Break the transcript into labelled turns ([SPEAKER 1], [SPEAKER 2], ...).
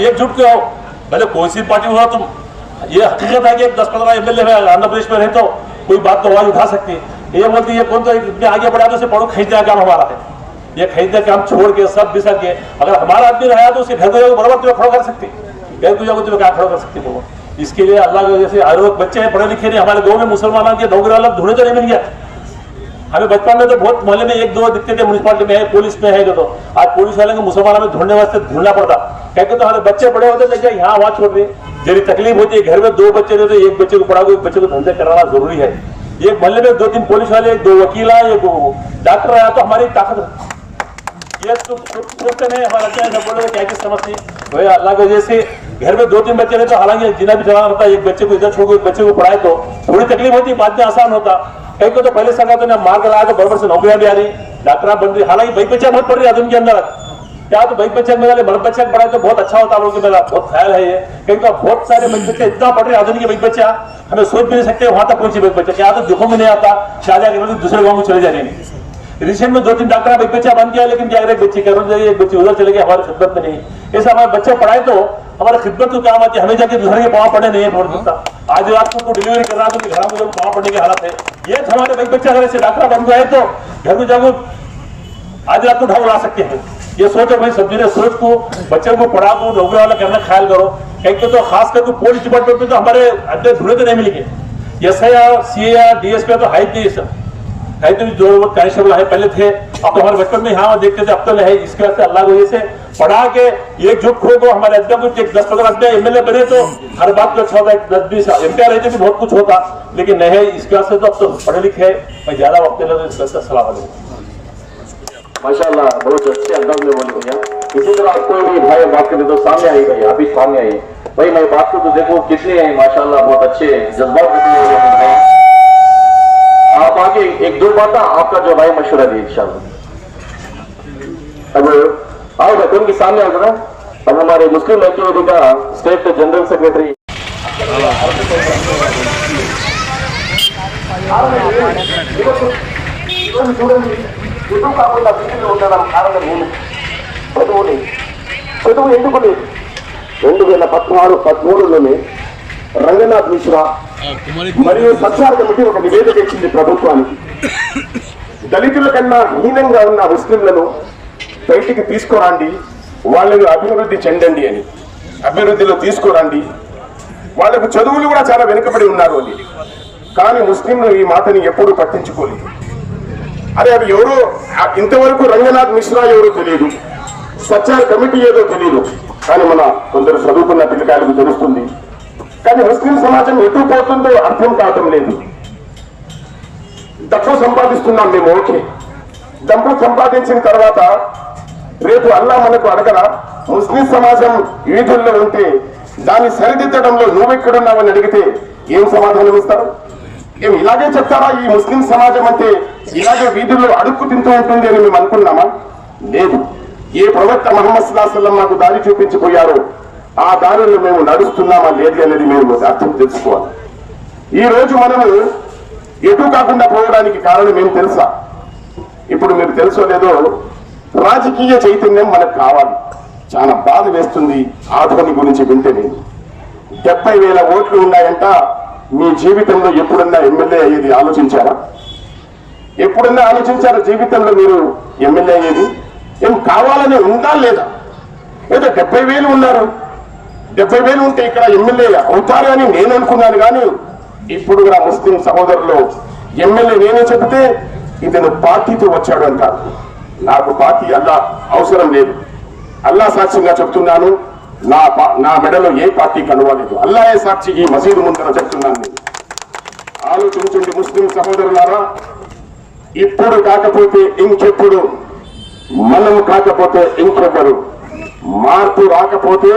[SPEAKER 1] एकजुट के हो भले कोई सी पार्टी हुआ तुम ये हकीकत है कि दस पंद्रह एम एल आंध्र प्रदेश में रहे तो कोई बात तो आवाज़ उठा सकती है। ये बोलती है कौन तो इतने आगे बढ़ा तो उसे पढ़ो खरीदने का काम हमारा है। ये खरीदने का काम, छोड़ के, सब बिसर के। अगर हमारा आदमी रहा तो उसे घर को बराबर तुम्हें खड़ा कर सकती घर को जाकर तुम्हें क्या खड़ा कर सकती तुम इसके लिए अल्लाह जैसे वक्त बच्चे हैं पढ़े लिखे नहीं, हमारे गाँव में मुसलमानों के नौकरी वाला ढूंढे तो नहीं मिल गया। हमें बचपन में तो बहुत मोहल्ले में एक दो दिखते थे म्यूनसिपालिटी में है पुलिस में है तो आज पुलिस वाले को मुसलमानों में ढूँढने वास्ते ढूंढना पड़ता। कहते तो हमारे बच्चे बड़े होते थे यहाँ वहाँ छोड़ रहे जरी तकलीफ़ होती है, घर में दो बच्चे थे तो एक बच्चे को पढ़ा एक बच्चे को धंधे कराना ज़रूरी है। एक मोहल्ले में दो तीन पुलिस वाले दो वकील आए, एक डॉक्टर आया तो हमारी ताकत ये तो सोचते नहीं, हमारा सब बोले, क्या क्या समझती भाई अल्लाह की वजह से घर में दो तीन बच्चे रहे तो हालाँकि जिना भी चलाना होता है, एक बच्चे को इधर छोड़, एक बच्चे को पढ़ाए तो। थोड़ी तकलीफ़ होती, बाद में आसान होता। कहीं तो पहले सरकार तो ने मार कर लाया तो बराबर से नौकरियाँ भी आ रही डॉक्टर बन रही हालाँकि भाई बच्चा बहुत पड़ रही है आदमी के अंदर क्या तो भाई बच्चा मेरा बड़े बच्चा पढ़ाए तो बहुत अच्छा होता है मेरा बहुत ख्याल है ये। कहीं तो बहुत सारे बच्चे इतना पढ़ रहे आधुनिक भाई बच्चा हमें सोच भी नहीं सकते वहाँ तक पहुँचे भाई बच्चा क्या तो देखो में नहीं आता शादी के दूसरे गाँव में चले जा रहे हैं। रिसेंट में दो तीन डॉक्टर अब बच्चा बन गया लेकिन क्या बच्ची जाइए एक बच्ची उधर चले गए, हमारे खिदमत में नहीं। ऐसा हमारे बच्चे पढ़ाए तो हमारे खिदमत को काम आती है? हमें जाके दूसरे के पाँव पड़े नहीं है सकता आज रात को डिलीवरी कर रहा तो घर में जब पाँव पड़ने की हालत है। ये तो हमारे भाई बच्चे अगर ऐसे डॉक्टर बन गए तो घर में जाकर आज रात को ढाल ला सकते हैं। ये सोचो भाई सब्ज़ी ने सोच को बच्चे को पढ़ा को नौकरी वाला करना ख्याल करो। एक तो, तो खास करके पुलिस डिपार्टमेंट में तो हमारे अड्डे ढूंढे तो नहीं मिलेंगे। S I R C I R DSP तो हाई थी सब है तो जो कांस्टेबल है पहले थे। तो हमारे बचपन में यहाँ देखते थे, अब तो है इसके वास्ते अल्लाह की वजह से पढ़ा के एक जुट खो को हमारे अड्डा कुछ एक दस पंद्रह अड्डे एमएलए बने तो हर बात तो अच्छा होता है, दस बीस एम पी रहते भी बहुत कुछ होता, लेकिन नहीं है इसके वास्ते तो अब तो पढ़े लिखे हैं मैं ज़्यादा वक्त ले तो इसके वास्ते सलाह
[SPEAKER 2] माशाल्लाह, बहुत अच्छे अंदाज में बोले भैया। इसी तरह आप कोई भी भाई बात करते तो सामने आई, भाई, आप ही सामने आइए भाई, मैं बात करूँ तो देखो, कितने हैं, माशाल्लाह, बहुत अच्छे जज्बात कितने हैं। लोगों। आप एक दो बात आपका जो भाई मशवरा दी इंशाल्लाह अब आओ भाई उनके सामने आओ जरा अब हमारे मुस्लिम एक्टिविटी का स्टेट जनरल सेक्रेटरी చూడండి చదువు కాకుండా వీటిలో ఉండడం కారణం ఏమి చదువు లేదు చదువు ఎందుకు లేదు రెండు వేల పద్నాలుగు పదమూడులోనే రంగనాథ్ మిశ్రా మరియు సత్యార కమిటీ ఒక నివేదిక ఇచ్చింది ప్రభుత్వానికి. దళితుల కన్నా హీనంగా ఉన్న ముస్లింలను బయటికి తీసుకురండి వాళ్ళని అభివృద్ధి చెందండి అని. అభివృద్ధిలో తీసుకురండి. వాళ్ళకు చదువులు కూడా చాలా వెనుకబడి ఉన్నారు అని. కానీ ముస్లింలు ఈ మాటని ఎప్పుడూ పట్టించుకోలేదు. అరే అది ఎవరో ఇంతవరకు రంగనాథ్ మిశ్రా ఎవరో తెలియదు సత్యాల కమిటీ ఏదో తెలియదు కానీ మన కొందరు చదువుకున్న పిల్లకాయలకు తెలుస్తుంది. కానీ ముస్లిం సమాజం ఎటు పోతుందో అర్థం కావటం లేదు. డబ్బు సంపాదిస్తున్నాం మేము ఓకే. డబ్బు సంపాదించిన తర్వాత రేపు అల్లా మనకు అడగరా ముస్లిం సమాజం వీధుల్లో ఉంటే దాన్ని సరిదిద్దడంలో నువ్వెక్కడున్నావని అడిగితే ఏం సమాధానం ఇస్తారు? ఏం ఇలాగే చెప్తారా? ఈ ముస్లిం సమాజం అంటే ఇలాగే వీధుల్లో అడుక్కు తింటూ ఉంటుంది అని మేము అనుకున్నామా? లేదు. ఏ ప్రవక్త మహమ్మద్ సుల్లాహం మాకు దారి చూపించిపోయారో ఆ దారిలో మేము నడుస్తున్నామా లేదు అనేది మేము అర్థం తెలుసుకోవాలి ఈ రోజు మనము ఎటు కాకుండా పోవడానికి కారణం ఏం తెలుసా? ఇప్పుడు మీరు తెలుసో లేదో రాజకీయ చైతన్యం మనకు కావాలి. చాలా బాధ వేస్తుంది ఆధోని గురించి వింటే నేను. డెబ్బై వేల ఓట్లు ఉన్నాయంట మీ జీవితంలో ఎప్పుడన్నా ఎమ్మెల్యే అయ్యేది ఆలోచించారా? ఎప్పుడన్నా ఆలోచించారా జీవితంలో మీరు ఎమ్మెల్యే అయ్యేది? ఏం కావాలని ఉందా లేదా? లేదా డెబ్బై వేలు ఉన్నారు. డెబ్బై వేలు ఉంటే ఇక్కడ ఎమ్మెల్యే అవుతారు అని నేను అనుకున్నాను కానీ ఇప్పుడు కూడా ముస్లిం సహోదరులు ఎమ్మెల్యే నేనే చెబితే ఇతను పార్టీతో వచ్చాడు అంటారు. నాకు పార్టీ అల్లా అవసరం లేదు. అల్లా సాక్ష్యంగా చెప్తున్నాను. నా నా మెడలో ఏ పార్టీ కనవలేదు అల్లాయే సాక్షి ఈ మసీదు ముందర చెప్తున్నాను నేను. ఆలోచించండి ముస్లిం సహోదరులారా. ఇప్పుడు కాకపోతే ఇంకెప్పుడు మనం కాకపోతే ఇంకొకరు. మార్పు రాకపోతే